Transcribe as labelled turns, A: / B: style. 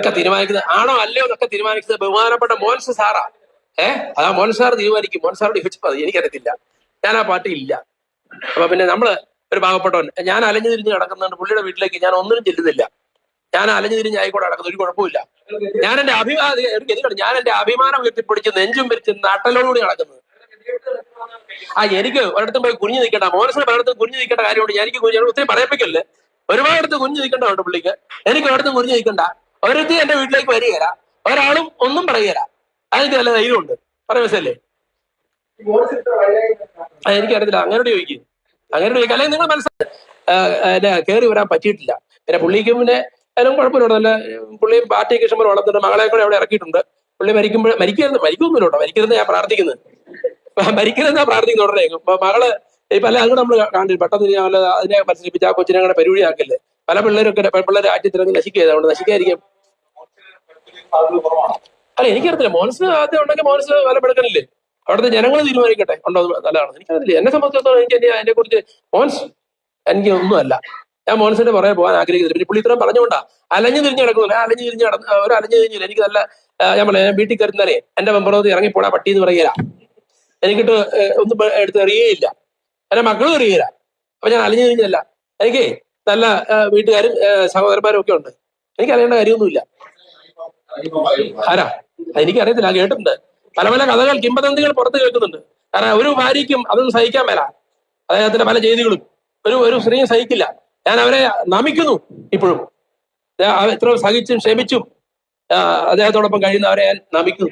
A: ഇതൊക്കെ തീരുമാനിക്കുന്നത് ആണോ അല്ലയോ എന്നൊക്കെ തീരുമാനിക്കുന്നത് ബഹുമാനപ്പെട്ട മോൻസ് സാറാ. ഏഹ് അതാ മോൻ സാർ തീരുമാനിക്കും. മോൻ സാറോട് ചോദിച്ചപ്പോൾ എനിക്കറിയത്തില്ല. ഞാൻ ആ പാട്ട് ഇല്ല. അപ്പൊ പിന്നെ നമ്മൾ ഒരു പാവപ്പെട്ടവൻ. ഞാൻ അലഞ്ഞു തിരിഞ്ഞ് നടക്കുന്നുണ്ട്. പുള്ളിയുടെ വീട്ടിലേക്ക് ഞാൻ ഒന്നിനും ചെല്ലുന്നില്ല. ഞാൻ അലഞ്ഞു തിരിഞ്ഞ് ആയിക്കോട്ടെ നടക്കുന്നു ഒരു കുഴപ്പമില്ല ഞാൻ എന്റെ അഭിമാനം ഞാൻ എന്റെ അഭിമാനം ഉയർത്തിപ്പിടിച്ച് നെഞ്ചും പിരിച്ച് നട്ടലോടുകൂടി നടക്കുന്നത്. ആ എനിക്ക് ഒരിടത്തും പോയി കുഞ്ഞു നിൽക്കേണ്ട. മോനസിന് പലയിടത്തും കുഞ്ഞു നിൽക്കേണ്ട കാര്യമുണ്ട്. എനിക്ക് ഒത്തിരി പറയപ്പിക്കല്ലേ ഒരുപാടിടത്ത് കുഞ്ഞു നിൽക്കേണ്ട ഉണ്ട് പുള്ളിക്ക്. എനിക്ക് ഒരിടത്തും കുഞ്ഞു നിൽക്കണ്ട. ഒരിടത്തും എന്റെ വീട്ടിലേക്ക് വരികയില്ല. ഒരാളും ഒന്നും പറയുകയില്ല. അതിന് നല്ല ധൈര്യമുണ്ട്. പറയാൻ മനസ്സിലല്ലേ എനിക്കറിയത്തില്ല. അങ്ങനെ ചോദിക്കും. അങ്ങനെ ചോദിക്കും. അല്ലെങ്കിൽ നിങ്ങൾ മനസ്സിലാ കയറി വരാൻ പറ്റിയിട്ടില്ല. പിന്നെ പുള്ളിക്കും പിന്നെ അതിനും കുഴപ്പമില്ല. നല്ല പുള്ളിയും പാർട്ടിയൊക്കെ ഇഷ്ടംപോലെ വളർത്തുന്നുണ്ട്. മകളെ കൂടെ അവിടെ ഇറക്കിയിട്ടുണ്ട്. പുള്ളി മരിക്കുമ്പോൾ മരിക്കരുത്. മരിക്കൊന്നുമില്ല കേട്ടോ. മരിക്കരുത് ഞാൻ പ്രാർത്ഥിക്കുന്നത് മരിക്കരുതെന്നാ പ്രാർത്ഥിക്കുന്നത് ഉടനെ. മകൾ ഇപ്പൊ അല്ല അങ്ങോട്ട് നമ്മൾ കാണില്ല പെട്ടെന്ന് ഞാൻ അതിനെ മത്സരിപ്പിച്ച് ആ കൊച്ചിനെ അങ്ങനെ പരിപാടിയാക്കല്ലേ പല പിള്ളേരൊക്കെ പിള്ളേരെ ആറ്റിത്തിരങ്ങ് നശിക്കുക അതുകൊണ്ട് നശിക്കാതിരിക്കും അല്ല എനിക്കറിയത്തില്ല. മോൻസ് ആദ്യം ഉണ്ടെങ്കിൽ മോൻസ് വിലപ്പെടുക്കലില്ലേ അവിടുത്തെ ജനങ്ങൾ തീരുമാനിക്കട്ടെ. ഉണ്ടോ നല്ലതാണ് എനിക്കറിയില്ല എന്നെ സംബന്ധിച്ചിടത്തോളം എനിക്ക് എന്നെ അതിനെ കുറിച്ച് മോൻസ് എനിക്ക് ഒന്നുമല്ല. ഞാൻ മോൻസിന്റെ പറയാൻ പോകാൻ ആഗ്രഹിക്കുന്നില്ല. പിന്നെ പുള്ളി ഇത്രയും പറഞ്ഞുകൊണ്ടാ. അലഞ്ഞു തിരിഞ്ഞ് കിടക്കുന്നില്ല ഞാൻ അലഞ്ഞു തിരിഞ്ഞ് നടന്ന് ഒരു അലഞ്ഞു തിരിഞ്ഞില്ല. എനിക്ക് നല്ല ഞാൻ പറയാം വീട്ടിൽ കയറുന്നാലേ എന്റെ മെമ്പറോട് ഇറങ്ങിപ്പോടാ പട്ടി എന്ന് പറയുക എനിക്കിട്ട് ഒന്നും എടുത്ത് എറിയുകയില്ല എന്റെ മക്കളും എറിയുകയില്ല അപ്പൊ ഞാൻ അലഞ്ഞു തിരിഞ്ഞല്ല. എനിക്ക് നല്ല വീട്ടുകാരും സഹോദരന്മാരും ഒക്കെ ഉണ്ട്. എനിക്ക് അറിയേണ്ട കാര്യമൊന്നുമില്ല. ആരാ? എനിക്കറിയത്തില്ല ഞാൻ കേട്ടിട്ടുണ്ട്. പല പല കഥകൾ കിംബദന്തികൾ പുറത്ത് കേൾക്കുന്നുണ്ട്. കാരണം ഒരു ഭാര്യയ്ക്കും അതൊന്നും സഹിക്കാൻ മേല. അദ്ദേഹത്തിന്റെ പല ചെയ്തികളും. ഒരു ഒരു സ്ത്രീയും സഹിക്കില്ല. ഞാൻ അവരെ നമിക്കുന്നു ഇപ്പോഴും. ഇത്ര സഹിച്ചും ക്ഷമിച്ചും അദ്ദേഹത്തോടൊപ്പം കഴിയുന്ന അവരെ ഞാൻ നമിക്കുന്നു.